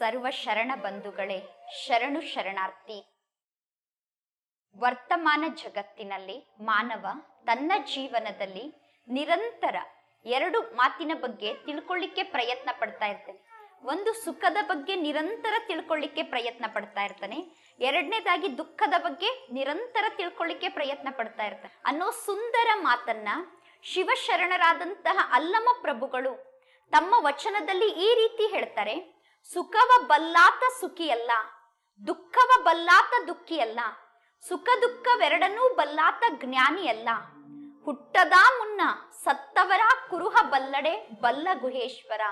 ಸರ್ವ ಶರಣ ಬಂಧುಗಳೇ, ಶರಣು ಶರಣಾರ್ಥಿ. ವರ್ತಮಾನ ಜಗತ್ತಿನಲ್ಲಿ ಮಾನವ ತನ್ನ ಜೀವನದಲ್ಲಿ ನಿರಂತರ ಎರಡು ಮಾತಿನ ಬಗ್ಗೆ ತಿಳ್ಕೊಳ್ಳಿಕ್ಕೆ ಪ್ರಯತ್ನ ಪಡ್ತಾ ಇರ್ತಾನೆ. ಒಂದು ಸುಖದ ಬಗ್ಗೆ ನಿರಂತರ ತಿಳ್ಕೊಳ್ಳಿಕ್ಕೆ ಪ್ರಯತ್ನ ಪಡ್ತಾ ಇರ್ತಾನೆ. ಎರಡನೇದಾಗಿ ದುಃಖದ ಬಗ್ಗೆ ನಿರಂತರ ತಿಳ್ಕೊಳ್ಳಿಕ್ಕೆ ಪ್ರಯತ್ನ ಪಡ್ತಾ ಇರ್ತಾನೆ. ಅನ್ನೋ ಸುಂದರ ಮಾತನ್ನ ಶಿವಶರಣರಾದಂತಹ ಅಲ್ಲಮ ಪ್ರಭುಗಳು ತಮ್ಮ ವಚನದಲ್ಲಿ ಈ ರೀತಿ ಹೇಳ್ತಾರೆ. ಸುಖವ ಬಲ್ಲಾತ ಸುಖಿಯಲ್ಲ, ದುಃಖವ ಬಲ್ಲಾತ ದುಃಖಿಯಲ್ಲ ಸುಖ ದುಃಖವೆರಡನ್ನೂ ಬಲ್ಲಾತ ಜ್ಞಾನಿಯಲ್ಲ. ಹುಟ್ಟದ ಮುನ್ನ ಸತ್ತವರ ಕುರುಹ ಬಲ್ಲಡೆ ಬಲ್ಲ ಗುಹೇಶ್ವರ.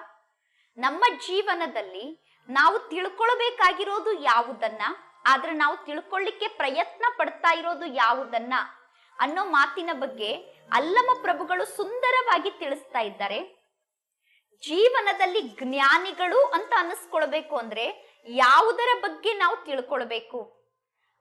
ನಮ್ಮ ಜೀವನದಲ್ಲಿ ನಾವು ತಿಳ್ಕೊಳ್ಬೇಕಾಗಿರೋದು ಯಾವುದನ್ನ, ಆದ್ರೆ ನಾವು ತಿಳ್ಕೊಳ್ಳಿಕ್ಕೆ ಪ್ರಯತ್ನ ಪಡ್ತಾ ಇರೋದು ಯಾವುದನ್ನ ಅನ್ನೋ ಮಾತಿನ ಬಗ್ಗೆ ಅಲ್ಲಮ ಪ್ರಭುಗಳು ಸುಂದರವಾಗಿ ತಿಳಿಸ್ತಾ ಇದ್ದಾರೆ. ಜೀವನದಲ್ಲಿ ಜ್ಞಾನಿಗಳು ಅಂತ ಅನಿಸ್ಕೊಳ್ಬೇಕು ಅಂದ್ರೆ ಯಾವುದರ ಬಗ್ಗೆ ನಾವು ತಿಳ್ಕೊಳ್ಬೇಕು.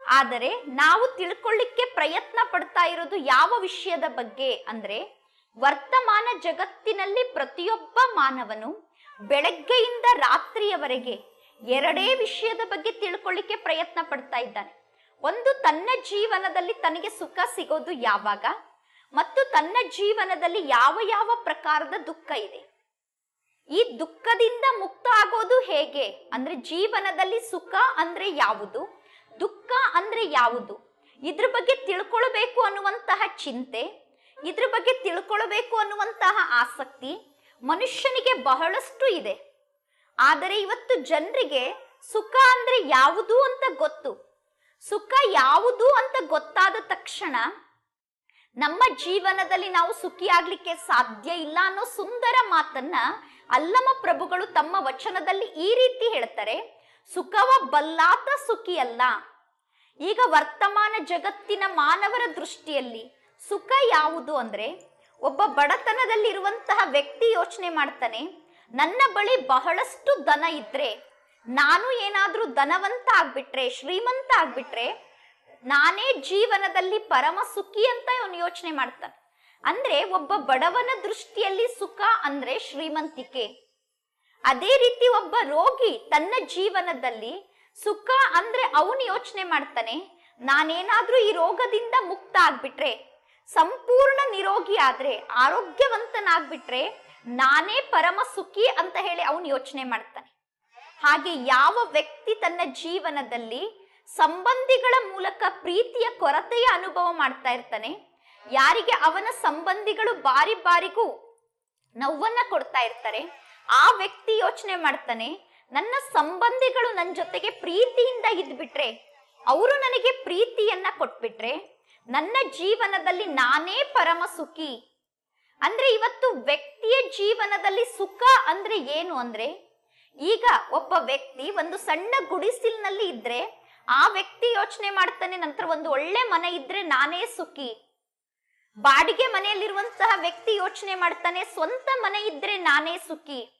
ಆದರೆ ನಾವು ತಿಳ್ಕೊಳ್ಳಿಕ್ಕೆ ಪ್ರಯತ್ನ ಪಡ್ತಾ ಇರೋದು ಯಾವ ವಿಷಯದ ಬಗ್ಗೆ ಅಂದ್ರೆ ವರ್ತಮಾನ ಜಗತ್ತಿನಲ್ಲಿ ಪ್ರತಿಯೊಬ್ಬ ಮಾನವನು ಬೆಳಗ್ಗೆಯಿಂದ ರಾತ್ರಿಯವರೆಗೆ ಎರಡೇ ವಿಷಯದ ಬಗ್ಗೆ ತಿಳ್ಕೊಳ್ಳಿಕ್ಕೆ ಪ್ರಯತ್ನ ಪಡ್ತಾ ಇದ್ದಾನೆ. ಒಂದು ತನ್ನ ಜೀವನದಲ್ಲಿ ತನಗೆ ಸುಖ ಸಿಗೋದು ಯಾವಾಗ? ಮತ್ತು ತನ್ನ ಜೀವನದಲ್ಲಿ ಯಾವ ಯಾವ ಪ್ರಕಾರದ ದುಃಖ ಇದೆ? ಈ ದುಃಖದಿಂದ ಮುಕ್ತ ಆಗೋದು ಹೇಗೆ? ಅಂದ್ರೆ ಜೀವನದಲ್ಲಿ ಸುಖ ಅಂದ್ರೆ ಯಾವುದು? ದುಃಖ ಅಂದ್ರೆ ಯಾವುದು? ಇದ್ರ ಬಗ್ಗೆ ತಿಳ್ಕೊಳ್ಬೇಕು ಅನ್ನುವಂತಹ ಚಿಂತೆ, ಇದ್ರ ಬಗ್ಗೆ ತಿಳ್ಕೊಳ್ಬೇಕು ಅನ್ನುವಂತಹ ಆಸಕ್ತಿ ಮನುಷ್ಯನಿಗೆ ಬಹಳಷ್ಟು ಇದೆ. ಆದರೆ ಇವತ್ತು ಜನರಿಗೆ ಸುಖ ಅಂದ್ರೆ ಯಾವುದು ಅಂತ ಗೊತ್ತು. ಸುಖ ಯಾವುದು ಅಂತ ಗೊತ್ತಾದ ತಕ್ಷಣ ನಮ್ಮ ಜೀವನದಲ್ಲಿ ನಾವು ಸುಖಿಯಾಗ್ಲಿಕ್ಕೆ ಸಾಧ್ಯ ಇಲ್ಲ ಅನ್ನೋ ಸುಂದರ ಮಾತನ್ನ ಅಲ್ಲಮ ಪ್ರಭುಗಳು ತಮ್ಮ ವಚನದಲ್ಲಿ ಈ ರೀತಿ ಹೇಳ್ತಾರೆ, ಸುಖವ ಬಲ್ಲಾತ ಸುಖಿಯಲ್ಲ. ಈಗ ವರ್ತಮಾನ ಜಗತ್ತಿನ ಮಾನವರ ದೃಷ್ಟಿಯಲ್ಲಿ ಸುಖ ಯಾವುದು ಅಂದ್ರೆ, ಒಬ್ಬ ಬಡತನದಲ್ಲಿರುವಂತಹ ವ್ಯಕ್ತಿ ಯೋಚನೆ ಮಾಡ್ತಾನೆ, ನನ್ನ ಬಳಿ ಬಹಳಷ್ಟು ದನ ಇದ್ರೆ, ನಾನು ಏನಾದ್ರೂ ಧನವಂತ ಆಗ್ಬಿಟ್ರೆ, ಶ್ರೀಮಂತ ಆಗ್ಬಿಟ್ರೆ ನಾನೇ ಜೀವನದಲ್ಲಿ ಪರಮ ಸುಖಿ ಅಂತ ಅವನು ಯೋಚನೆ ಮಾಡ್ತಾನೆ. ಅಂದ್ರೆ ಒಬ್ಬ ಬಡವನ ದೃಷ್ಟಿಯಲ್ಲಿ ಸುಖ ಅಂದ್ರೆ ಶ್ರೀಮಂತಿಕೆ. ಅದೇ ರೀತಿ ಒಬ್ಬ ರೋಗಿ ತನ್ನ ಜೀವನದಲ್ಲಿ ಸುಖ ಅಂದ್ರೆ ಅವನು ಯೋಚನೆ ಮಾಡ್ತಾನೆ. ನಾನೇನಾದ್ರೂ ಈ ರೋಗದಿಂದ ಮುಕ್ತ ಆಗ್ಬಿಟ್ರೆ, ಸಂಪೂರ್ಣ ನಿರೋಗಿ ಆದ್ರೆ, ಆರೋಗ್ಯವಂತನಾಗ್ಬಿಟ್ರೆ ನಾನೇ ಪರಮ ಸುಖಿ ಅಂತ ಹೇಳಿ ಅವನು ಯೋಚನೆ ಮಾಡ್ತಾನೆ. ಹಾಗೆ ಯಾವ ವ್ಯಕ್ತಿ ತನ್ನ ಜೀವನದಲ್ಲಿ ಸಂಬಂಧಿಗಳ ಮೂಲಕ ಪ್ರೀತಿಯ ಕೊರತೆಯ ಅನುಭವ ಮಾಡ್ತಾ ಇರ್ತಾನೆ. ಯಾರಿಗೆ ಅವನ ಸಂಬಂಧಿಗಳು ಬಾರಿ ಬಾರಿಗೂ ನೋವನ್ನ ಕೊಡ್ತಾ ಇರ್ತಾರೆ. ಆ ವ್ಯಕ್ತಿ ಯೋಚನೆ ಮಾಡ್ತಾನೆ, ನನ್ನ ಸಂಬಂಧಿಗಳು ನನ್ನ ಜೊತೆಗೆ ಪ್ರೀತಿಯಿಂದ ಇದ್ಬಿಟ್ರೆ, ಅವರು ನನಗೆ ಪ್ರೀತಿಯನ್ನ ಕೊಟ್ಬಿಟ್ರೆ, ನನ್ನ ಜೀವನದಲ್ಲಿ ನಾನೇ ಪರಮ ಸುಖಿ. ಅಂದ್ರೆ ಇವತ್ತು ವ್ಯಕ್ತಿಯ ಜೀವನದಲ್ಲಿ ಸುಖ ಅಂದ್ರೆ ಏನು ಅಂದ್ರೆ, ಈಗ ಒಬ್ಬ ವ್ಯಕ್ತಿ ಒಂದು ಸಣ್ಣ ಗುಡಿಸಿಲ್ನಲ್ಲಿ ಇದ್ರೆ ಆ ವ್ಯಕ್ತಿ ಯೋಚನೆ ಮಾಡ್ತಾನೆ, ನಂತರ ಒಂದು ಒಳ್ಳೆ ಮನೆ ಇದ್ರೆ ನಾನೇ ಸುಖಿ. ಬಾಡಿಗೆ ಮನೆಯಲ್ಲಿರುವಂತಹ ವ್ಯಕ್ತಿ ಯೋಚನೆ ಮಾಡ್ತಾನೆ, ಸ್ವಂತ ಮನೆ ಇದ್ರೆ ನಾನೇ ಸುಖಿ.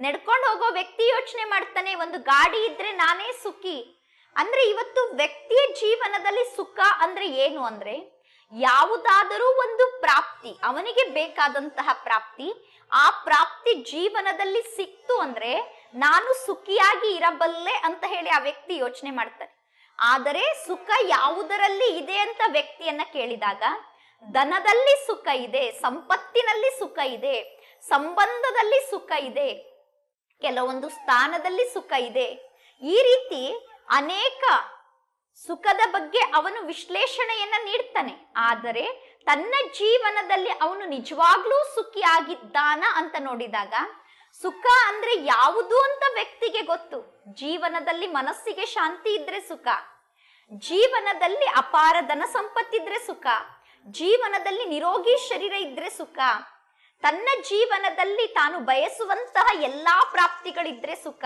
ನಡ್ಕೊಂಡು ಹೋಗೋ ವ್ಯಕ್ತಿ ಯೋಚನೆ ಮಾಡ್ತಾನೆ, ಒಂದು ಗಾಡಿ ಇದ್ರೆ ನಾನೇ ಸುಖಿ. ಅಂದ್ರೆ ಇವತ್ತು ವ್ಯಕ್ತಿಯ ಜೀವನದಲ್ಲಿ ಸುಖ ಅಂದ್ರೆ ಏನು ಅಂದ್ರೆ, ಯಾವುದಾದರೂ ಒಂದು ಪ್ರಾಪ್ತಿ, ಅವನಿಗೆ ಬೇಕಾದಂತಹ ಪ್ರಾಪ್ತಿ, ಆ ಪ್ರಾಪ್ತಿ ಜೀವನದಲ್ಲಿ ಸಿಕ್ತು ಅಂದ್ರೆ ನಾನು ಸುಖಿಯಾಗಿ ಇರಬಲ್ಲೆ ಅಂತ ಹೇಳಿ ಆ ವ್ಯಕ್ತಿ ಯೋಚನೆ ಮಾಡ್ತಾರೆ ಆದರೆ ಸುಖ ಯಾವುದರಲ್ಲಿ ಇದೆ ಅಂತ ವ್ಯಕ್ತಿಯನ್ನ ಕೇಳಿದಾಗ, ಧನದಲ್ಲಿ ಸುಖ ಇದೆ, ಸಂಪತ್ತಿನಲ್ಲಿ ಸುಖ ಇದೆ, ಸಂಬಂಧದಲ್ಲಿ ಸುಖ ಇದೆ, ಕೆಲವೊಂದು ಸ್ಥಾನದಲ್ಲಿ ಸುಖ ಇದೆ, ಈ ರೀತಿ ಅನೇಕ ಸುಖದ ಬಗ್ಗೆ ಅವನು ವಿಶ್ಲೇಷಣೆಯನ್ನ ನೀಡ್ತಾನೆ. ಆದರೆ ತನ್ನ ಜೀವನದಲ್ಲಿ ಅವನು ನಿಜವಾಗ್ಲೂ ಸುಖಿಯಾಗಿದ್ದಾನ ಅಂತ ನೋಡಿದಾಗ ಸುಖ ಅಂದ್ರೆ ಯಾವುದು ಅಂತ ವ್ಯಕ್ತಿಗೆ ಗೊತ್ತು. ಜೀವನದಲ್ಲಿ ಮನಸ್ಸಿಗೆ ಶಾಂತಿ ಇದ್ರೆ ಸುಖ. ಜೀವನದಲ್ಲಿ ಅಪಾರ ಧನ ಸಂಪತ್ತಿದ್ರೆ ಸುಖ. ಜೀವನದಲ್ಲಿ ನಿರೋಗಿ ಶರೀರ ಇದ್ರೆ ಸುಖ. ತನ್ನ ಜೀವನದಲ್ಲಿ ತಾನು ಬಯಸುವಂತಹ ಎಲ್ಲಾ ಪ್ರಾಪ್ತಿಗಳಿದ್ರೆ ಸುಖ.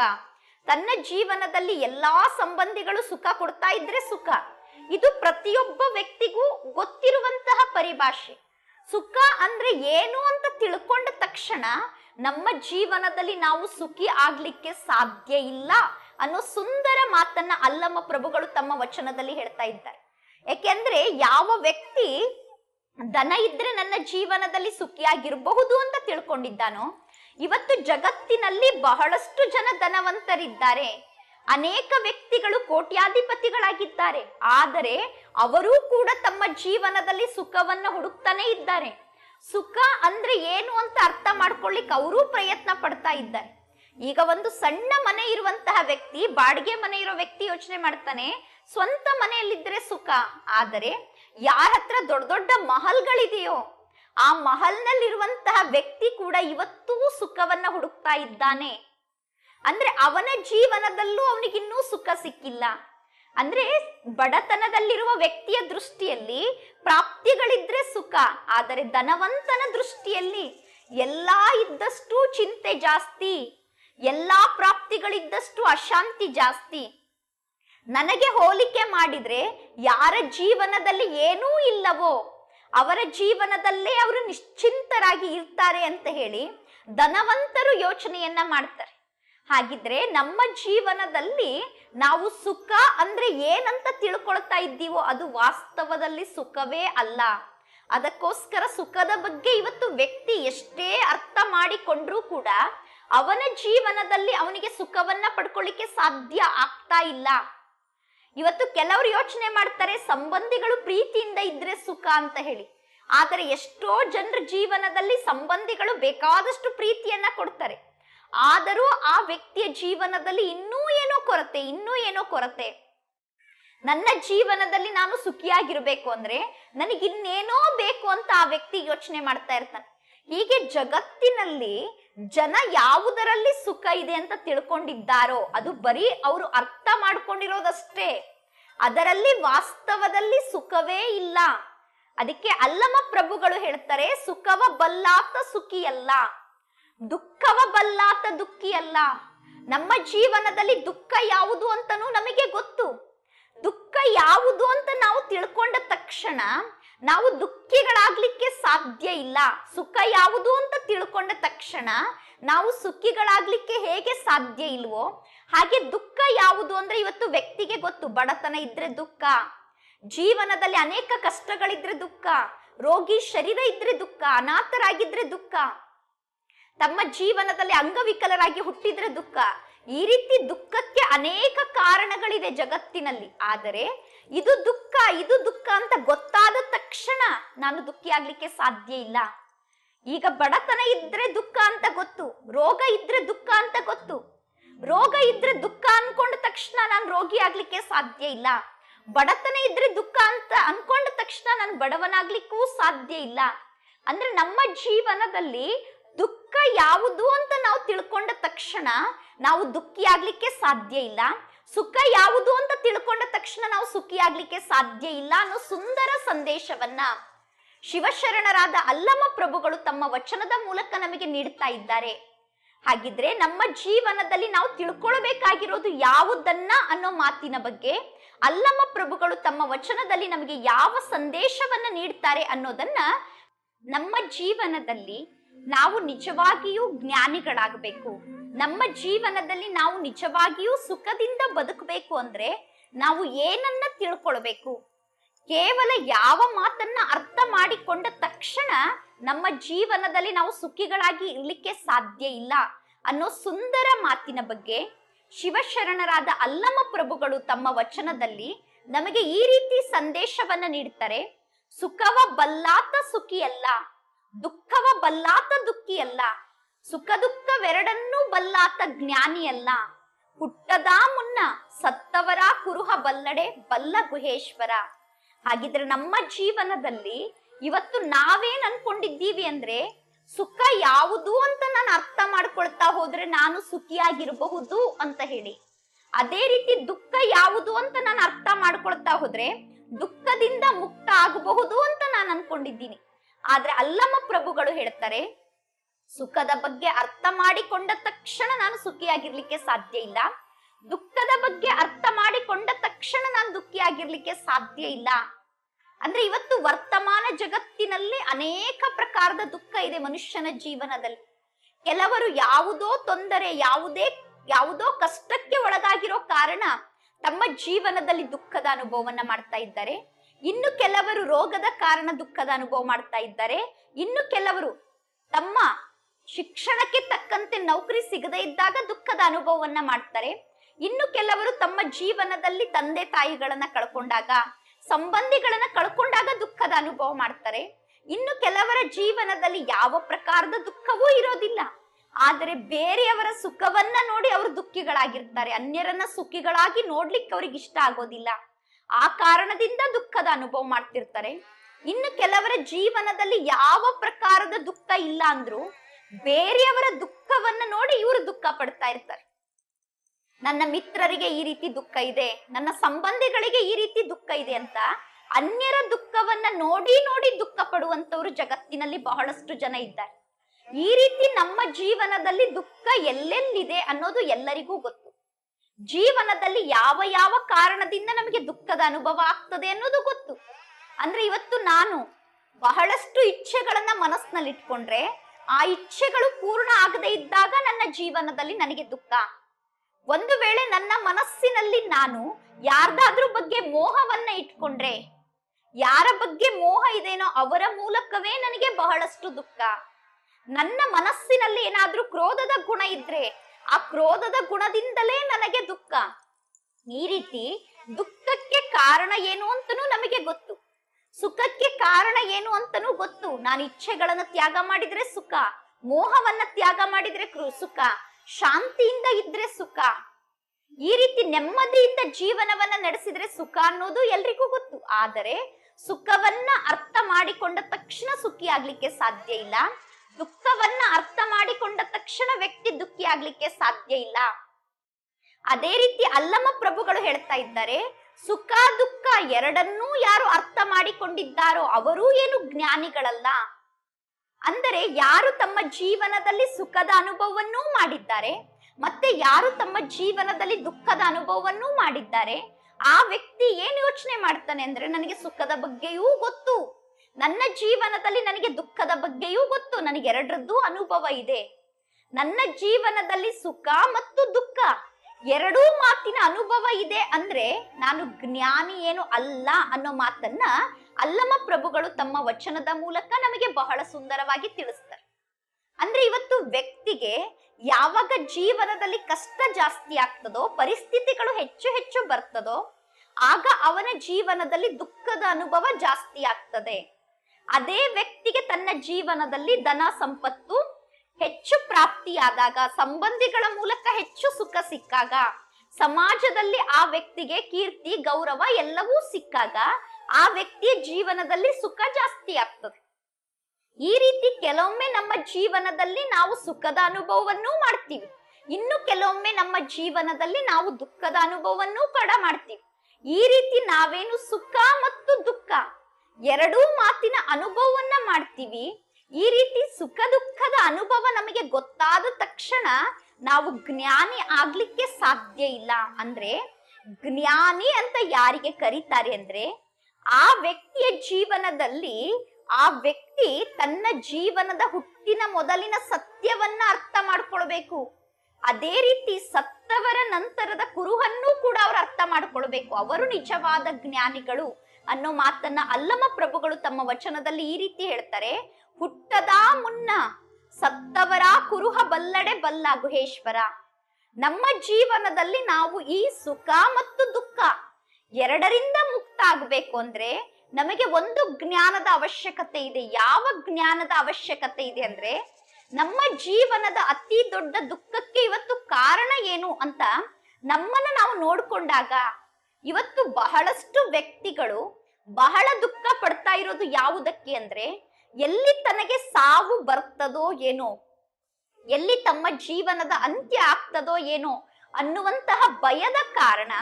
ತನ್ನ ಜೀವನದಲ್ಲಿ ಎಲ್ಲಾ ಸಂಬಂಧಿಗಳು ಸುಖ ಕೊಡ್ತಾ ಇದ್ರೆ ಸುಖ. ಇದು ಪ್ರತಿಯೊಬ್ಬ ವ್ಯಕ್ತಿಗೂ ಗೊತ್ತಿರುವಂತಹ ಪರಿಭಾಷೆ. ಸುಖ ಅಂದ್ರೆ ಏನು ಅಂತ ತಿಳ್ಕೊಂಡ ತಕ್ಷಣ ನಮ್ಮ ಜೀವನದಲ್ಲಿ ನಾವು ಸುಖಿ ಆಗ್ಲಿಕ್ಕೆ ಸಾಧ್ಯ ಇಲ್ಲ ಅನ್ನೋ ಸುಂದರ ಮಾತನ್ನ ಅಲ್ಲಮ್ಮ ಪ್ರಭುಗಳು ತಮ್ಮ ವಚನದಲ್ಲಿ ಹೇಳ್ತಾ ಇದ್ದಾರೆ. ಯಾಕೆಂದ್ರೆ ಯಾವ ವ್ಯಕ್ತಿ ದನ ಇದ್ರೆ ನನ್ನ ಜೀವನದಲ್ಲಿ ಸುಖಿಯಾಗಿರಬಹುದು ಅಂತ ತಿಳ್ಕೊಂಡಿದ್ದಾನೋ, ಇವತ್ತು ಜಗತ್ತಿನಲ್ಲಿ ಬಹಳಷ್ಟು ಜನ ಧನವಂತರಿದ್ದಾರೆ. ಅನೇಕ ವ್ಯಕ್ತಿಗಳು ಕೋಟ್ಯಾಧಿಪತಿಗಳಾಗಿದ್ದಾರೆ. ಆದರೆ ಅವರೂ ಕೂಡ ತಮ್ಮ ಜೀವನದಲ್ಲಿ ಸುಖವನ್ನ ಹುಡುಕ್ತಾನೆ ಇದ್ದಾರೆ. ಸುಖ ಅಂದ್ರೆ ಏನು ಅಂತ ಅರ್ಥ ಮಾಡ್ಕೊಳ್ಳಿಕ್ ಅವರೂ ಪ್ರಯತ್ನ ಪಡ್ತಾ ಇದ್ದಾರೆ. ಈಗ ಒಂದು ಸಣ್ಣ ಮನೆ ಇರುವಂತಹ ವ್ಯಕ್ತಿ, ಬಾಡಿಗೆ ಮನೆ ಇರೋ ವ್ಯಕ್ತಿ ಯೋಚನೆ ಮಾಡ್ತಾನೆ, ಸ್ವಂತ ಮನೆಯಲ್ಲಿದ್ರೆ ಸುಖ. ಆದರೆ ಯಾರ ಹತ್ರ ದೊಡ್ಡ ದೊಡ್ಡ ಮಹಲ್ಗಳಿದೆಯೋ, ಆ ಮಹಲ್ನಲ್ಲಿರುವಂತಹ ವ್ಯಕ್ತಿ ಕೂಡ ಇವತ್ತೂ ಸುಖವನ್ನ ಹುಡುಕ್ತಾ ಇದ್ದಾನೆ. ಅಂದ್ರೆ ಅವನ ಜೀವನದಲ್ಲೂ ಅವನಿಗಿನ್ನೂ ಸುಖ ಸಿಕ್ಕಿಲ್ಲ. ಅಂದ್ರೆ ಬಡತನದಲ್ಲಿರುವ ವ್ಯಕ್ತಿಯ ದೃಷ್ಟಿಯಲ್ಲಿ ಪ್ರಾಪ್ತಿಗಳಿದ್ರೆ ಸುಖ, ಆದರೆ ಧನವಂತನ ದೃಷ್ಟಿಯಲ್ಲಿ ಎಲ್ಲಾ ಇದ್ದಷ್ಟು ಚಿಂತೆ ಜಾಸ್ತಿ, ಎಲ್ಲಾ ಪ್ರಾಪ್ತಿಗಳಿದ್ದಷ್ಟು ಅಶಾಂತಿ ಜಾಸ್ತಿ. ನನಗೆ ಹೋಲಿಕೆ ಮಾಡಿದ್ರೆ ಯಾರ ಜೀವನದಲ್ಲಿ ಏನೂ ಇಲ್ಲವೋ ಅವರ ಜೀವನದಲ್ಲೇ ಅವರು ನಿಶ್ಚಿಂತರಾಗಿ ಇರ್ತಾರೆ ಅಂತ ಹೇಳಿ ಧನವಂತರು ಯೋಚನೆಯನ್ನ ಮಾಡ್ತಾರೆ. ಹಾಗಿದ್ರೆ ನಮ್ಮ ಜೀವನದಲ್ಲಿ ನಾವು ಸುಖ ಅಂದ್ರೆ ಏನಂತ ತಿಳ್ಕೊಳ್ತಾ ಇದ್ದೀವೋ ಅದು ವಾಸ್ತವದಲ್ಲಿ ಸುಖವೇ ಅಲ್ಲ. ಅದಕ್ಕೋಸ್ಕರ ಸುಖದ ಬಗ್ಗೆ ಇವತ್ತು ವ್ಯಕ್ತಿ ಎಷ್ಟೇ ಅರ್ಥ ಮಾಡಿಕೊಂಡ್ರೂ ಕೂಡ ಅವನ ಜೀವನದಲ್ಲಿ ಅವನಿಗೆ ಸುಖವನ್ನ ಪಡ್ಕೊಳ್ಳಿಕ್ಕೆ ಸಾಧ್ಯ ಆಗ್ತಾ ಇಲ್ಲ. ಇವತ್ತು ಕೆಲವರು ಯೋಚನೆ ಮಾಡ್ತಾರೆ, ಸಂಬಂಧಿಗಳು ಪ್ರೀತಿಯಿಂದ ಇದ್ರೆ ಸುಖ ಅಂತ ಹೇಳಿ. ಆದರೆ ಎಷ್ಟೋ ಜನರ ಜೀವನದಲ್ಲಿ ಸಂಬಂಧಿಗಳು ಬೇಕಾದಷ್ಟು ಪ್ರೀತಿಯನ್ನ ಕೊಡ್ತಾರೆ. ಆದರೂ ಆ ವ್ಯಕ್ತಿಯ ಜೀವನದಲ್ಲಿ ಇನ್ನೂ ಏನೋ ಕೊರತೆ, ಇನ್ನೂ ಏನೋ ಕೊರತೆ. ನನ್ನ ಜೀವನದಲ್ಲಿ ನಾನು ಸುಖಿಯಾಗಿರ್ಬೇಕು ಅಂದ್ರೆ ನನಗೆ ಇನ್ನೇನೋ ಬೇಕು ಅಂತ ಆ ವ್ಯಕ್ತಿ ಯೋಚನೆ ಮಾಡ್ತಾ ಇರ್ತಾನೆ. ಹೀಗೆ ಜಗತ್ತಿನಲ್ಲಿ ಜನ ಯಾವುದರಲ್ಲಿ ಸುಖ ಇದೆ ಅಂತ ತಿಳ್ಕೊಂಡಿದ್ದಾರೋ, ಅದು ಬರೀ ಅವರು ಅರ್ಥ ಮಾಡ್ಕೊಂಡಿರೋದಷ್ಟೇ. ಅದರಲ್ಲಿ ವಾಸ್ತವದಲ್ಲಿ ಸುಖವೇ ಇಲ್ಲ. ಅದಕ್ಕೆ ಅಲ್ಲಮ ಪ್ರಭುಗಳು ಹೇಳ್ತಾರೆ, ಸುಖವ ಬಲ್ಲಾತ ಸುಖಿಯಲ್ಲ. ದುಃಖವ ಬಲ್ಲಾತ ದುಃಖಿಯಲ್ಲ. ನಮ್ಮ ಜೀವನದಲ್ಲಿ ದುಃಖ ಯಾವುದು ಅಂತನೂ ನಮಗೆ ಗೊತ್ತು. ದುಃಖ ಯಾವುದು ಅಂತ ನಾವು ತಿಳ್ಕೊಂಡ ತಕ್ಷಣ ನಾವು ದುಃಖಿಗಳಾಗ್ಲಿಕ್ಕೆ ಸಾಧ್ಯ ಇಲ್ಲ. ಸುಖ ಯಾವುದು ಅಂತ ತಿಳ್ಕೊಂಡ ತಕ್ಷಣ ನಾವು ಸುಖಿಗಳಾಗ್ಲಿಕ್ಕೆ ಹೇಗೆ ಸಾಧ್ಯ ಇಲ್ವೋ, ಹಾಗೆ ದುಃಖ ಯಾವುದು ಅಂದ್ರೆ ಇವತ್ತು ವ್ಯಕ್ತಿಗೆ ಗೊತ್ತು. ಬಡತನ ಇದ್ರೆ ದುಃಖ, ಜೀವನದಲ್ಲಿ ಅನೇಕ ಕಷ್ಟಗಳಿದ್ರೆ ದುಃಖ, ರೋಗಿ ಶರೀರ ಇದ್ರೆ ದುಃಖ, ಅನಾಥರಾಗಿದ್ರೆ ದುಃಖ ತಮ್ಮ ಜೀವನದಲ್ಲಿ ಅಂಗವಿಕಲರಾಗಿ ಹುಟ್ಟಿದ್ರೆ ದುಃಖ. ಈ ರೀತಿ ದುಃಖಕ್ಕೆ ಅನೇಕ ಕಾರಣಗಳಿದೆ ಜಗತ್ತಿನಲ್ಲಿ. ಆದರೆ ಇದು ದುಃಖ ಇದು ದುಃಖ ಅಂತ ಗೊತ್ತಾದ ತಕ್ಷಣ ನಾನು ದುಃಖಿ ಆಗ್ಲಿಕ್ಕೆ ಸಾಧ್ಯ ಇಲ್ಲ. ಈಗ ಬಡತನ ಇದ್ರೆ ದುಃಖ ಅಂತ ಗೊತ್ತು, ರೋಗ ಇದ್ರೆ ದುಃಖ ಅಂತ ಗೊತ್ತು. ರೋಗ ಇದ್ರೆ ದುಃಖ ಅನ್ಕೊಂಡ ತಕ್ಷಣ ನಾನು ರೋಗಿ ಆಗ್ಲಿಕ್ಕೆ ಸಾಧ್ಯ ಇಲ್ಲ. ಬಡತನ ಇದ್ರೆ ದುಃಖ ಅಂತ ಅನ್ಕೊಂಡ ತಕ್ಷಣ ನಾನು ಬಡವನಾಗ್ಲಿಕ್ಕೂ ಸಾಧ್ಯ ಇಲ್ಲ. ಅಂದ್ರೆ ನಮ್ಮ ಜೀವನದಲ್ಲಿ ದುಃಖ ಯಾವುದು ಅಂತ ನಾವು ತಿಳ್ಕೊಂಡ ತಕ್ಷಣ ನಾವು ದುಃಖಿ ಆಗ್ಲಿಕ್ಕೆ ಸಾಧ್ಯ ಇಲ್ಲ. ಸುಖ ಯಾವುದು ಅಂತ ತಿಳ್ಕೊಂಡ ತಕ್ಷಣ ನಾವು ಸುಖಿ ಆಗ್ಲಿಕ್ಕೆ ಸಾಧ್ಯ ಇಲ್ಲ ಅನ್ನೋ ಸುಂದರ ಸಂದೇಶವನ್ನ ಶಿವಶರಣರಾದ ಅಲ್ಲಮ ಪ್ರಭುಗಳು ತಮ್ಮ ವಚನದ ಮೂಲಕ ನಮಗೆ ನೀಡ್ತಾ ಇದ್ದಾರೆ. ಹಾಗಿದ್ರೆ ನಮ್ಮ ಜೀವನದಲ್ಲಿ ನಾವು ತಿಳ್ಕೊಳ್ಬೇಕಾಗಿರೋದು ಯಾವುದನ್ನ ಅನ್ನೋ ಮಾತಿನ ಬಗ್ಗೆ ಅಲ್ಲಮ ಪ್ರಭುಗಳು ತಮ್ಮ ವಚನದಲ್ಲಿ ನಮಗೆ ಯಾವ ಸಂದೇಶವನ್ನ ನೀಡ್ತಾರೆ ಅನ್ನೋದನ್ನ ನಮ್ಮ ಜೀವನದಲ್ಲಿ ನಾವು ನಿಜವಾಗಿಯೂ ಜ್ಞಾನಿಗಳಾಗಬೇಕು. ನಮ್ಮ ಜೀವನದಲ್ಲಿ ನಾವು ನಿಜವಾಗಿಯೂ ಸುಖದಿಂದ ಬದುಕಬೇಕು ಅಂದ್ರೆ ನಾವು ಏನನ್ನ ತಿಳ್ಕೊಳ್ಬೇಕು? ಕೇವಲ ಯಾವ ಮಾತನ್ನ ಅರ್ಥ ಮಾಡಿಕೊಂಡ ತಕ್ಷಣ ನಮ್ಮ ಜೀವನದಲ್ಲಿ ನಾವು ಸುಖಿಗಳಾಗಿ ಇರ್ಲಿಕ್ಕೆ ಸಾಧ್ಯ ಇಲ್ಲ ಅನ್ನೋ ಸುಂದರ ಮಾತಿನ ಬಗ್ಗೆ ಶಿವಶರಣರಾದ ಅಲ್ಲಮ ಪ್ರಭುಗಳು ತಮ್ಮ ವಚನದಲ್ಲಿ ನಮಗೆ ಈ ರೀತಿ ಸಂದೇಶವನ್ನ ನೀಡ್ತಾರೆ. ಸುಖವ ಬಲ್ಲಾತ ಸುಖಿಯಲ್ಲ. ದುಃಖವ ಬಲ್ಲಾತ ದುಃಖಿಯಲ್ಲ ಸುಖ ದುಃಖವೆರಡನ್ನೂ ಬಲ್ಲಾತ ಜ್ಞಾನಿಯಲ್ಲ ಹುಟ್ಟದ ಮುನ್ನ ಸತ್ತವರ ಕುರುಹ ಬಲ್ಲಡೆ ಬಲ್ಲ ಗುಹೇಶ್ವರ. ಹಾಗಿದ್ರೆ ನಮ್ಮ ಜೀವನದಲ್ಲಿ ಇವತ್ತು ನಾವೇನ್ ಅನ್ಕೊಂಡಿದ್ದೀವಿ ಅಂದ್ರೆ ಸುಖ ಯಾವುದು ಅಂತ ನಾನು ಅರ್ಥ ಮಾಡ್ಕೊಳ್ತಾ ಹೋದ್ರೆ ನಾನು ಸುಖಿಯಾಗಿರಬಹುದು ಅಂತ ಹೇಳಿ. ಅದೇ ರೀತಿ ದುಃಖ ಯಾವುದು ಅಂತ ನಾನು ಅರ್ಥ ಮಾಡ್ಕೊಳ್ತಾ ಹೋದ್ರೆ ದುಃಖದಿಂದ ಮುಕ್ತ ಆಗಬಹುದು ಅಂತ ನಾನು ಅನ್ಕೊಂಡಿದ್ದೀನಿ. ಆದ್ರೆ ಅಲ್ಲಮ್ಮ ಪ್ರಭುಗಳು ಹೇಳ್ತಾರೆ ಸುಖದ ಬಗ್ಗೆ ಅರ್ಥ ಮಾಡಿಕೊಂಡ ತಕ್ಷಣ ನಾನು ಸುಖಿಯಾಗಿರ್ಲಿಕ್ಕೆ ಸಾಧ್ಯ ಇಲ್ಲ. ದುಃಖದ ಬಗ್ಗೆ ಅರ್ಥ ಮಾಡಿಕೊಂಡ ತಕ್ಷಣ ನಾನು ದುಃಖಿಯಾಗಿರ್ಲಿಕ್ಕೆ ಸಾಧ್ಯ ಇಲ್ಲ. ಅಂದ್ರೆ ಇವತ್ತು ವರ್ತಮಾನ ಜಗತ್ತಿನಲ್ಲಿ ಅನೇಕ ಪ್ರಕಾರದ ದುಃಖ ಇದೆ ಮನುಷ್ಯನ ಜೀವನದಲ್ಲಿ. ಕೆಲವರು ಯಾವುದೋ ತೊಂದರೆ, ಯಾವುದೇ, ಯಾವುದೋ ಕಷ್ಟಕ್ಕೆ ಒಳಗಾಗಿರೋ ಕಾರಣ ತಮ್ಮ ಜೀವನದಲ್ಲಿ ದುಃಖದ ಅನುಭವವನ್ನ ಮಾಡ್ತಾ ಇದ್ದಾರೆ. ಇನ್ನು ಕೆಲವರು ರೋಗದ ಕಾರಣ ದುಃಖದ ಅನುಭವ ಮಾಡ್ತಾ ಇದ್ದಾರೆ. ಇನ್ನು ಕೆಲವರು ತಮ್ಮ ಶಿಕ್ಷಣಕ್ಕೆ ತಕ್ಕಂತೆ ನೌಕರಿ ಸಿಗದೇ ಇದ್ದಾಗ ದುಃಖದ ಅನುಭವವನ್ನ ಮಾಡ್ತಾರೆ. ಇನ್ನು ಕೆಲವರು ತಮ್ಮ ಜೀವನದಲ್ಲಿ ತಂದೆ ತಾಯಿಗಳನ್ನ ಕಳ್ಕೊಂಡಾಗ, ಸಂಬಂಧಿಗಳನ್ನ ಕಳ್ಕೊಂಡಾಗ ದುಃಖದ ಅನುಭವ ಮಾಡ್ತಾರೆ. ಇನ್ನು ಕೆಲವರ ಜೀವನದಲ್ಲಿ ಯಾವ ಪ್ರಕಾರದ ದುಃಖವೂ ಇರೋದಿಲ್ಲ. ಆದರೆ ಬೇರೆಯವರ ಸುಖವನ್ನ ನೋಡಿ ಅವರು ದುಃಖಿಗಳಾಗಿರ್ತಾರೆ. ಅನ್ಯರನ್ನ ಸುಖಿಗಳಾಗಿ ನೋಡ್ಲಿಕ್ಕೆ ಅವ್ರಿಗೆ ಇಷ್ಟ ಆಗೋದಿಲ್ಲ. ಆ ಕಾರಣದಿಂದ ದುಃಖದ ಅನುಭವ ಮಾಡ್ತಿರ್ತಾರೆ. ಇನ್ನು ಕೆಲವರ ಜೀವನದಲ್ಲಿ ಯಾವ ಪ್ರಕಾರದ ದುಃಖ ಇಲ್ಲ ಅಂದ್ರು ಬೇರೆಯವರ ದುಃಖವನ್ನ ನೋಡಿ ಇವರು ದುಃಖ ಪಡ್ತಾ ಇರ್ತಾರೆ. ನನ್ನ ಮಿತ್ರರಿಗೆ ಈ ರೀತಿ ದುಃಖ ಇದೆ, ನನ್ನ ಸಂಬಂಧಿಗಳಿಗೆ ಈ ರೀತಿ ದುಃಖ ಇದೆ ಅಂತ ಅನ್ಯರ ದುಃಖವನ್ನ ನೋಡಿ ನೋಡಿ ದುಃಖ ಪಡುವಂತವರು ಜಗತ್ತಿನಲ್ಲಿ ಬಹಳಷ್ಟು ಜನ ಇದ್ದಾರೆ. ಈ ರೀತಿ ನಮ್ಮ ಜೀವನದಲ್ಲಿ ದುಃಖ ಎಲ್ಲೆಲ್ಲಿದೆ ಅನ್ನೋದು ಎಲ್ಲರಿಗೂ ಗೊತ್ತು. ಜೀವನದಲ್ಲಿ ಯಾವ ಯಾವ ಕಾರಣದಿಂದ ನಮಗೆ ದುಃಖದ ಅನುಭವ ಆಗ್ತದೆ ಅನ್ನೋದು ಗೊತ್ತು. ಅಂದ್ರೆ ಇವತ್ತು ನಾನು ಬಹಳಷ್ಟು ಇಚ್ಛೆಗಳನ್ನ ಮನಸ್ಸಿನಲ್ಲಿ ಇಟ್ಕೊಂಡ್ರೆ ಆ ಇಚ್ಛೆಗಳು ಪೂರ್ಣ ಆಗದೆ ಇದ್ದಾಗ ನನ್ನ ಜೀವನದಲ್ಲಿ ನನಗೆ ದುಃಖ. ಒಂದು ವೇಳೆ ನನ್ನ ಮನಸ್ಸಿನಲ್ಲಿ ನಾನು ಯಾರ್ದಾದ್ರೂ ಬಗ್ಗೆ ಮೋಹವನ್ನ ಇಟ್ಕೊಂಡ್ರೆ, ಯಾರ ಬಗ್ಗೆ ಮೋಹ ಇದೇನೋ ಅವರ ಮೂಲಕವೇ ನನಗೆ ಬಹಳಷ್ಟು ದುಃಖ. ನನ್ನ ಮನಸ್ಸಿನಲ್ಲಿ ಏನಾದ್ರೂ ಕ್ರೋಧದ ಗುಣ ಇದ್ರೆ ಆ ಕ್ರೋಧದ ಗುಣದಿಂದಲೇ ನನಗೆ ದುಃಖ. ಈ ರೀತಿ ದುಃಖಕ್ಕೆ ಕಾರಣ ಏನು ಅಂತನೂ ನಮಗೆ ಗೊತ್ತು. ಸುಖಕ್ಕೆ ಕಾರಣ ಏನು ಅಂತನೂ ಗೊತ್ತು. ನಾನು ಇಚ್ಛೆಗಳನ್ನ ತ್ಯಾಗ ಮಾಡಿದ್ರೆ ಸುಖ, ಮೋಹವನ್ನ ತ್ಯಾಗ ಮಾಡಿದ್ರೆ ಸುಖ, ಶಾಂತಿಯಿಂದ ಇದ್ರೆ ಸುಖ. ಈ ರೀತಿ ನೆಮ್ಮದಿಯಿಂದ ಜೀವನವನ್ನ ನಡೆಸಿದ್ರೆ ಸುಖ ಅನ್ನೋದು ಎಲ್ರಿಗೂ ಗೊತ್ತು. ಆದರೆ ಸುಖವನ್ನ ಅರ್ಥ ಮಾಡಿಕೊಂಡ ತಕ್ಷಣ ಸುಖಿ ಆಗ್ಲಿಕ್ಕೆ ಸಾಧ್ಯ ಇಲ್ಲ. ದುಃಖವನ್ನ ಅರ್ಥ ಮಾಡಿಕೊಂಡ ತಕ್ಷಣ ವ್ಯಕ್ತಿ ದುಃಖಿ ಆಗ್ಲಿಕ್ಕೆ ಸಾಧ್ಯ ಇಲ್ಲ. ಅದೇ ರೀತಿ ಅಲ್ಲಮ ಪ್ರಭುಗಳು ಹೇಳ್ತಾ ಇದ್ದಾರೆ, ಸುಖ ದುಃಖ ಎರಡನ್ನೂ ಯಾರು ಅರ್ಥ ಮಾಡಿಕೊಂಡಿದ್ದಾರೋ ಅವರೂ ಏನು ಜ್ಞಾನಿಗಳಲ್ಲ. ಅಂದರೆ ಯಾರು ತಮ್ಮ ಜೀವನದಲ್ಲಿ ಸುಖದ ಅನುಭವವನ್ನೂ ಮಾಡಿದ್ದಾರೆ, ಮತ್ತೆ ಯಾರು ತಮ್ಮ ಜೀವನದಲ್ಲಿ ದುಃಖದ ಅನುಭವವನ್ನೂ ಮಾಡಿದ್ದಾರೆ, ಆ ವ್ಯಕ್ತಿ ಏನ್ ಯೋಚನೆ ಮಾಡ್ತಾನೆ ಅಂದ್ರೆ ನನಗೆ ಸುಖದ ಬಗ್ಗೆಯೂ ಗೊತ್ತು. ನನ್ನ ಜೀವನದಲ್ಲಿ ನನಗೆ ದುಃಖದ ಬಗ್ಗೆಯೂ ಗೊತ್ತು. ನನಗೆ ಎರಡರದ್ದು ಅನುಭವ ಇದೆ. ನನ್ನ ಜೀವನದಲ್ಲಿ ಸುಖ ಮತ್ತು ದುಃಖ ಎರಡೂ ಮಾತಿನ ಅನುಭವ ಇದೆ ಅಂದ್ರೆ ನಾನು ಜ್ಞಾನಿ ಏನು ಅಲ್ಲ ಅನ್ನೋ ಮಾತನ್ನ ಅಲ್ಲಮ ಪ್ರಭುಗಳು ತಮ್ಮ ವಚನದ ಮೂಲಕ ನಮಗೆ ಬಹಳ ಸುಂದರವಾಗಿ ತಿಳಿಸ್ತಾರೆ. ಅಂದ್ರೆ ಇವತ್ತು ವ್ಯಕ್ತಿಗೆ ಯಾವಾಗ ಜೀವನದಲ್ಲಿ ಕಷ್ಟ ಜಾಸ್ತಿ ಆಗ್ತದೋ, ಪರಿಸ್ಥಿತಿಗಳು ಹೆಚ್ಚು ಹೆಚ್ಚು ಬರ್ತದೋ, ಆಗ ಅವನ ಜೀವನದಲ್ಲಿ ದುಃಖದ ಅನುಭವ ಜಾಸ್ತಿ ಆಗ್ತದೆ. ಅದೇ ವ್ಯಕ್ತಿಗೆ ತನ್ನ ಜೀವನದಲ್ಲಿ ಧನ ಸಂಪತ್ತು ಹೆಚ್ಚು ಪ್ರಾಪ್ತಿಯಾದಾಗ, ಸಂಬಂಧಿಗಳ ಮೂಲಕ ಹೆಚ್ಚು ಸುಖ ಸಿಕ್ಕಾಗ, ಸಮಾಜದಲ್ಲಿ ಆ ವ್ಯಕ್ತಿಗೆ ಕೀರ್ತಿ, ಗೌರವ ಎಲ್ಲವೂ ಸಿಕ್ಕಾಗ, ಆ ವ್ಯಕ್ತಿಯ ಜೀವನದಲ್ಲಿ ಸುಖ ಜಾಸ್ತಿ ಆಗ್ತದೆ. ಈ ರೀತಿ ಕೆಲವೊಮ್ಮೆ ನಮ್ಮ ಜೀವನದಲ್ಲಿ ನಾವು ಸುಖದ ಅನುಭವವನ್ನೂ ಮಾಡ್ತೀವಿ. ಇನ್ನು ಕೆಲವೊಮ್ಮೆ ನಮ್ಮ ಜೀವನದಲ್ಲಿ ನಾವು ದುಃಖದ ಅನುಭವವನ್ನೂ ಕೂಡ ಮಾಡ್ತೀವಿ. ಈ ರೀತಿ ನಾವೇನು ಸುಖ ಮತ್ತು ದುಃಖ ಎರಡೂ ಮಾತಿನ ಅನುಭವವನ್ನ ಮಾಡ್ತೀವಿ. ಈ ರೀತಿ ಸುಖ ದುಃಖದ ಅನುಭವ ನಮಗೆ ಗೊತ್ತಾದ ತಕ್ಷಣ ನಾವು ಜ್ಞಾನಿ ಆಗ್ಲಿಕ್ಕೆ ಸಾಧ್ಯ ಇಲ್ಲ. ಅಂದ್ರೆ ಜ್ಞಾನಿ ಅಂತ ಯಾರಿಗೆ ಕರೀತಾರೆ ಅಂದ್ರೆ ಆ ವ್ಯಕ್ತಿಯ ಜೀವನದಲ್ಲಿ ಆ ವ್ಯಕ್ತಿ ತನ್ನ ಜೀವನದ ಹುಟ್ಟಿನ ಮೊದಲಿನ ಸತ್ಯವನ್ನ ಅರ್ಥ ಮಾಡ್ಕೊಳ್ಬೇಕು. ಅದೇ ರೀತಿ ಸತ್ತವರ ನಂತರದ ಕುರುಹನ್ನೂ ಕೂಡ ಅವರು ಅರ್ಥ ಮಾಡ್ಕೊಳ್ಬೇಕು. ಅವರು ನಿಜವಾದ ಜ್ಞಾನಿಗಳು. ಅನ್ನೋ ಮಾತನ್ನ ಅಲ್ಲಮ ಪ್ರಭುಗಳು ತಮ್ಮ ವಚನದಲ್ಲಿ ಈ ರೀತಿ ಹೇಳ್ತಾರೆ, ಹುಟ್ಟದ ಮುನ್ನ ಸತ್ತವರ ಕುರುಹ ಬಲ್ಲಡೆ ಬಲ್ಲ ಗುಹೇಶ್ವರ. ನಮ್ಮ ಜೀವನದಲ್ಲಿ ನಾವು ಈ ಸುಖ ಮತ್ತು ದುಃಖ ಎರಡರಿಂದ ಮುಕ್ತ ಆಗ್ಬೇಕು ಅಂದ್ರೆ ನಮಗೆ ಒಂದು ಜ್ಞಾನದ ಅವಶ್ಯಕತೆ ಇದೆ. ಯಾವ ಜ್ಞಾನದ ಅವಶ್ಯಕತೆ ಇದೆ ಅಂದ್ರೆ ನಮ್ಮ ಜೀವನದ ಅತಿ ದೊಡ್ಡ ದುಃಖಕ್ಕೆ ಇವತ್ತು ಕಾರಣ ಏನು ಅಂತ ನಮ್ಮನ್ನ ನಾವು ನೋಡ್ಕೊಂಡಾಗ ಇವತ್ತು ಬಹಳಷ್ಟು ವ್ಯಕ್ತಿಗಳು ಬಹಳ ದುಃಖ ಪಡ್ತಾ ಇರೋದು ಯಾವುದಕ್ಕೆ ಅಂದ್ರೆ, ಎಲ್ಲಿ ತನಗೆ ಸಾವು ಬರ್ತದೋ ಏನೋ, ಎಲ್ಲಿ ತಮ್ಮ ಜೀವನದ ಅಂತ್ಯ ಆಗ್ತದೋ ಏನೋ ಅನ್ನುವಂತಹ ಭಯದ ಕಾರಣ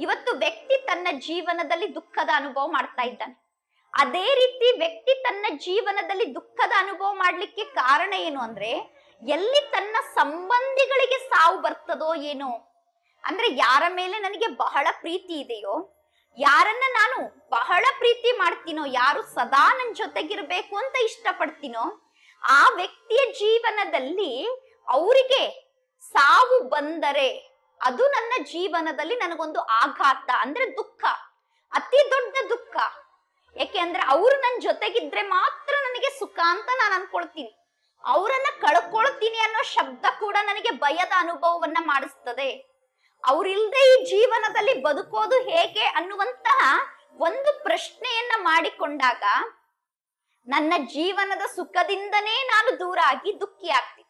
ಇವತ್ತು ವ್ಯಕ್ತಿ ತನ್ನ ಜೀವನದಲ್ಲಿ ದುಃಖದ ಅನುಭವ ಮಾಡ್ತಾ ಇದ್ದಾನೆ. ಅದೇ ರೀತಿ ವ್ಯಕ್ತಿ ತನ್ನ ಜೀವನದಲ್ಲಿ ದುಃಖದ ಅನುಭವ ಮಾಡ್ಲಿಕ್ಕೆ ಕಾರಣ ಏನು ಅಂದ್ರೆ, ಎಲ್ಲಿ ತನ್ನ ಸಂಬಂಧಿಗಳಿಗೆ ಸಾವು ಬರ್ತದೋ ಏನೋ ಅಂದ್ರೆ ಯಾರ ಮೇಲೆ ನನಗೆ ಬಹಳ ಪ್ರೀತಿ ಇದೆಯೋ, ಯಾರನ್ನ ನಾನು ಬಹಳ ಪ್ರೀತಿ ಮಾಡ್ತೀನೋ, ಯಾರು ಸದಾ ನನ್ನ ಜೊತೆಗಿರ್ಬೇಕು ಅಂತ ಇಷ್ಟಪಡ್ತೀನೋ, ಆ ವ್ಯಕ್ತಿಯ ಜೀವನದಲ್ಲಿ ಅವರಿಗೆ ಸಾವು ಬಂದರೆ ಅದು ನನ್ನ ಜೀವನದಲ್ಲಿ ನನಗೊಂದು ಆಘಾತ ಅಂದ್ರೆ ದುಃಖ, ಅತಿ ದೊಡ್ಡ ದುಃಖ. ಯಾಕೆ ಅಂದ್ರೆ ಅವರು ನನ್ನ ಜೊತೆಗಿದ್ರೆ ಮಾತ್ರ ನನಗೆ ಸುಖ ಅಂತ ನಾನು ಅನ್ಕೊಳ್ತೀನಿ. ಅವರನ್ನ ಕಳ್ಕೊಳ್ತೀನಿ ಅನ್ನೋ ಶಬ್ದ ಕೂಡ ನನಗೆ ಭಯದ ಅನುಭವವನ್ನ ಮಾಡಿಸ್ತದೆ. ಅವ್ರಿಲ್ದೆ ಈ ಜೀವನದಲ್ಲಿ ಬದುಕೋದು ಹೇಗೆ ಅನ್ನುವಂತಹ ಒಂದು ಪ್ರಶ್ನೆಯನ್ನ ಮಾಡಿಕೊಂಡಾಗ ನನ್ನ ಜೀವನದ ಸುಖದಿಂದನೇ ನಾನು ದೂರ ಆಗಿ ದುಃಖಿ ಆಗ್ತೀನಿ.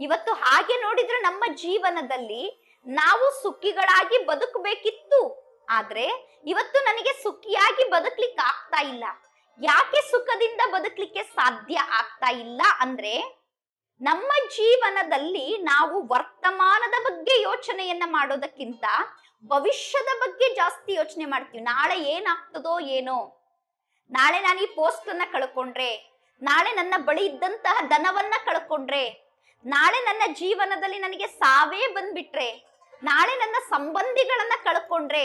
ಇವತ್ತು ಹಾಗೆ ನೋಡಿದ್ರೆ ನಮ್ಮ ಜೀವನದಲ್ಲಿ ನಾವು ಸುಖಿಗಳಾಗಿ ಬದುಕಬೇಕಿತ್ತು. ಆದ್ರೆ ಇವತ್ತು ನನಗೆ ಸುಖಿಯಾಗಿ ಬದುಕ್ಲಿಕ್ಕೆ ಆಗ್ತಾ ಇಲ್ಲ. ಯಾಕೆ ಸುಖದಿಂದ ಬದುಕಲಿಕ್ಕೆ ಸಾಧ್ಯ ಆಗ್ತಾ ಇಲ್ಲ ಅಂದ್ರೆ ನಮ್ಮ ಜೀವನದಲ್ಲಿ ನಾವು ವರ್ತಮಾನದ ಬಗ್ಗೆ ಯೋಚನೆಯನ್ನ ಮಾಡೋದಕ್ಕಿಂತ ಭವಿಷ್ಯದ ಬಗ್ಗೆ ಜಾಸ್ತಿ ಯೋಚನೆ ಮಾಡ್ತೀವಿ. ನಾಳೆ ಏನಾಗ್ತದೋ ಏನೋ. ನಾಳೆ ನಾನು ಈ ಪೋಸ್ಟ್ ಅನ್ನ ಕಳ್ಕೊಂಡ್ರೆ, ನಾಳೆ ನನ್ನ ಬಳಿ ಇದ್ದಂತಹ ಧನವನ್ನ ಕಳ್ಕೊಂಡ್ರೆ, ನಾಳೆ ನನ್ನ ಜೀವನದಲ್ಲಿ ನನಗೆ ಸಾವೇ ಬಂದ್ಬಿಟ್ರೆ, ನಾಳೆ ನನ್ನ ಸಂಬಂಧಿಗಳನ್ನ ಕಳ್ಕೊಂಡ್ರೆ,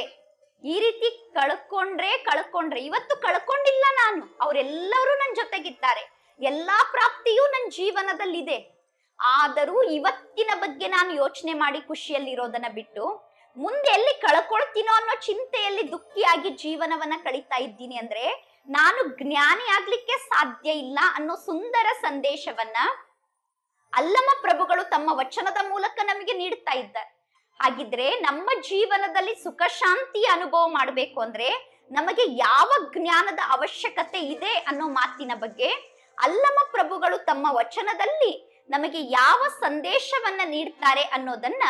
ಈ ರೀತಿ ಕಳ್ಕೊಂಡ್ರೆ ಕಳ್ಕೊಂಡ್ರೆ, ಇವತ್ತು ಕಳ್ಕೊಂಡಿಲ್ಲ ನಾನು, ಅವರೆಲ್ಲರೂ ನನ್ನ ಜೊತೆಗಿದ್ದಾರೆ. ಎಲ್ಲಾ ಪ್ರಾಪ್ತಿಯೂ ನನ್ನ ಜೀವನದಲ್ಲಿದೆ. ಆದರೂ ಇವತ್ತಿನ ಬಗ್ಗೆ ನಾನು ಯೋಚನೆ ಮಾಡಿ ಖುಷಿಯಲ್ಲಿರೋದನ್ನ ಬಿಟ್ಟು ಮುಂದೆ ಎಲ್ಲಿ ಕಳ್ಕೊಳ್ತೀನೋ ಅನ್ನೋ ಚಿಂತೆಯಲ್ಲಿ ದುಃಖಿಯಾಗಿ ಜೀವನವನ್ನ ಕಳೀತಾ ಇದ್ದೀನಿ ಅಂದ್ರೆ ನಾನು ಜ್ಞಾನಿ ಆಗ್ಲಿಕ್ಕೆ ಸಾಧ್ಯ ಇಲ್ಲ ಅನ್ನೋ ಸುಂದರ ಸಂದೇಶವನ್ನ ಅಲ್ಲಮ ಪ್ರಭುಗಳು ತಮ್ಮ ವಚನದ ಮೂಲಕ ನಮಗೆ ನೀಡ್ತಾ ಇದ್ದಾರೆ. ಹಾಗಿದ್ರೆ ನಮ್ಮ ಜೀವನದಲ್ಲಿ ಸುಖ ಶಾಂತಿಯ ಅನುಭವ ಮಾಡಬೇಕು ಅಂದ್ರೆ ನಮಗೆ ಯಾವ ಜ್ಞಾನದ ಅವಶ್ಯಕತೆ ಇದೆ ಅನ್ನೋ ಮಾತಿನ ಬಗ್ಗೆ ಅಲ್ಲಮ ಪ್ರಭುಗಳು ತಮ್ಮ ವಚನದಲ್ಲಿ ನಮಗೆ ಯಾವ ಸಂದೇಶವನ್ನ ನೀಡ್ತಾರೆ ಅನ್ನೋದನ್ನ